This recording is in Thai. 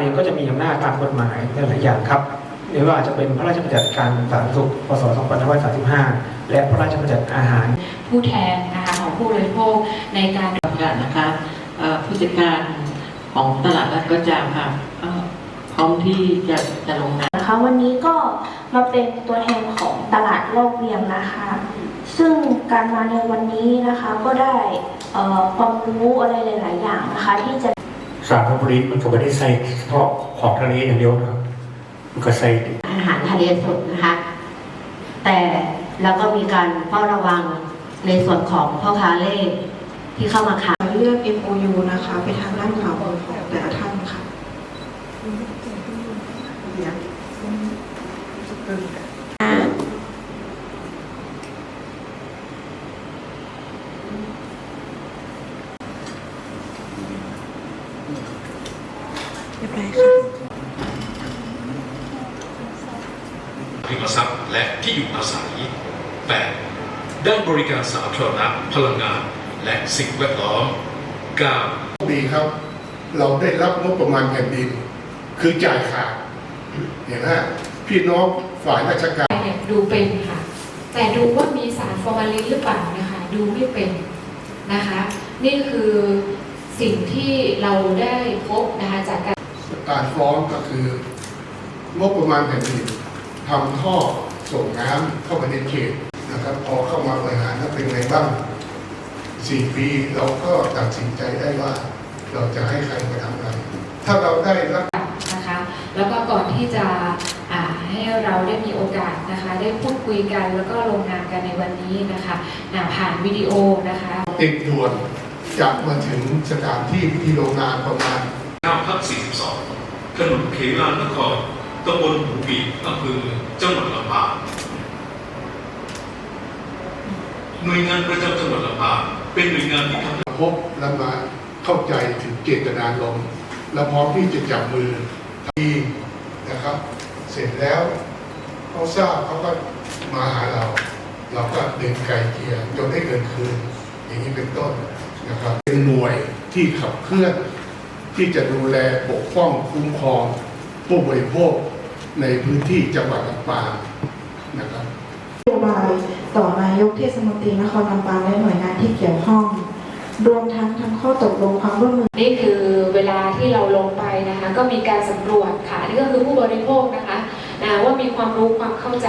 เองก็จะมีอำนาจตามกฎหมายหลายๆอย่างครับไม่ว่าจะเป็นพระราชบัญญัติการสาธารณสุข พศ 2535 และพระราชบัญญัติอาหาร ผู้แทนนะคะของผู้บริโภคในการค่ะนะคะเอ่อผู้จัดการของตลาดรัฐกระจางค่ะเอ่อพร้อมที่จะจะลงนามนะคะ วันนี้ก็มาเป็นตัวแทนของตลาดโลกเวียงนะคะ ซึ่งการมาในวันนี้นะคะก็ได้เอ่อความรู้อะไรหลาย ๆ อย่างนะคะ ที่จะสารบุรีมันก็ไม่ได้ใส่เฉพาะของทะเลอย่างเดียวนะครับมันก็ใส่อาหารทะเลสดนะคะ แต่เราก็มีการเฝ้าระวังในส่วนของพ่อค้าเล่ที่เข้ามาขายเลือก MOU นะคะไปทางด้านขวามือของแต่ละท่านค่ะ เรียบร้อยค่ะริมทรัพย์และที่อยู่อาศัย 8. ด้านบริการสาธารณะพลังงาน และสิ่งแวดล้อม 9. ดีครับ เราได้รับงบประมาณแผ่นดิน คือจ่ายขาดเห็นไหมฮะพี่น้องฝ่ายราชการเนี่ยดูเป็นค่ะ แต่ดูว่ามีสารฟอร์มาลินหรือเปล่านะคะ ดูไม่เป็นนะคะ นี่คือสิ่งที่เราได้พบนะคะจากการ การฟ้องก็คืองบประมาณแผ่นดินทำท่อส่งน้ำเข้าไปในเขตนะครับ พอเข้ามาบริหารแล้วเป็นไงบ้างสี่ปีเราก็ตัดสินใจได้ว่า เราจะให้ใครไปทำอะไรถ้าเราได้รับนะคะ แล้วก็ก่อนที่จะอ่าให้เราได้มีโอกาสนะคะ ได้พูดคุยกันแล้วก็ลงนามกันในวันนี้นะคะอ่าผ่านวิดีโอนะคะติดด่วนจะมาถึงสถานที่พิธีลงนามประมาณ9ทับ42 ถนนเขลานครตำบลหูบีอำเภอจังหวัดลำปางหน่วยงานประจำจังหวัดลำปางเป็นหน่วยงานที่ทำพบและมาเข้าใจถึงเจตนารมณ์และพร้อมที่จะจับมือที่นะครับ เสร็จแล้วเขาทราบเขาก็มาหาเรา เราก็เดินไกลเกลียจนได้เงินคืน อย่างนี้เป็นต้นนะครับ เป็นหน่วยที่ขับเคลื่อน ที่จะดูแลปกป้องคุ้มครองผู้บริโภคในพื้นที่จังหวัดลำปางนะครับนโยบายต่อนายกเทศมนตรีนครลำปางและหน่วยงานที่เกี่ยวข้อง รวมทั้งทั้งข้อตกลงความร่วมมือ นี่คือเวลาที่เราลงไปนะคะ ก็มีการสำรวจค่ะ นี่ก็คือผู้บริโภคนะคะนะว่ามีความรู้ความเข้าใจ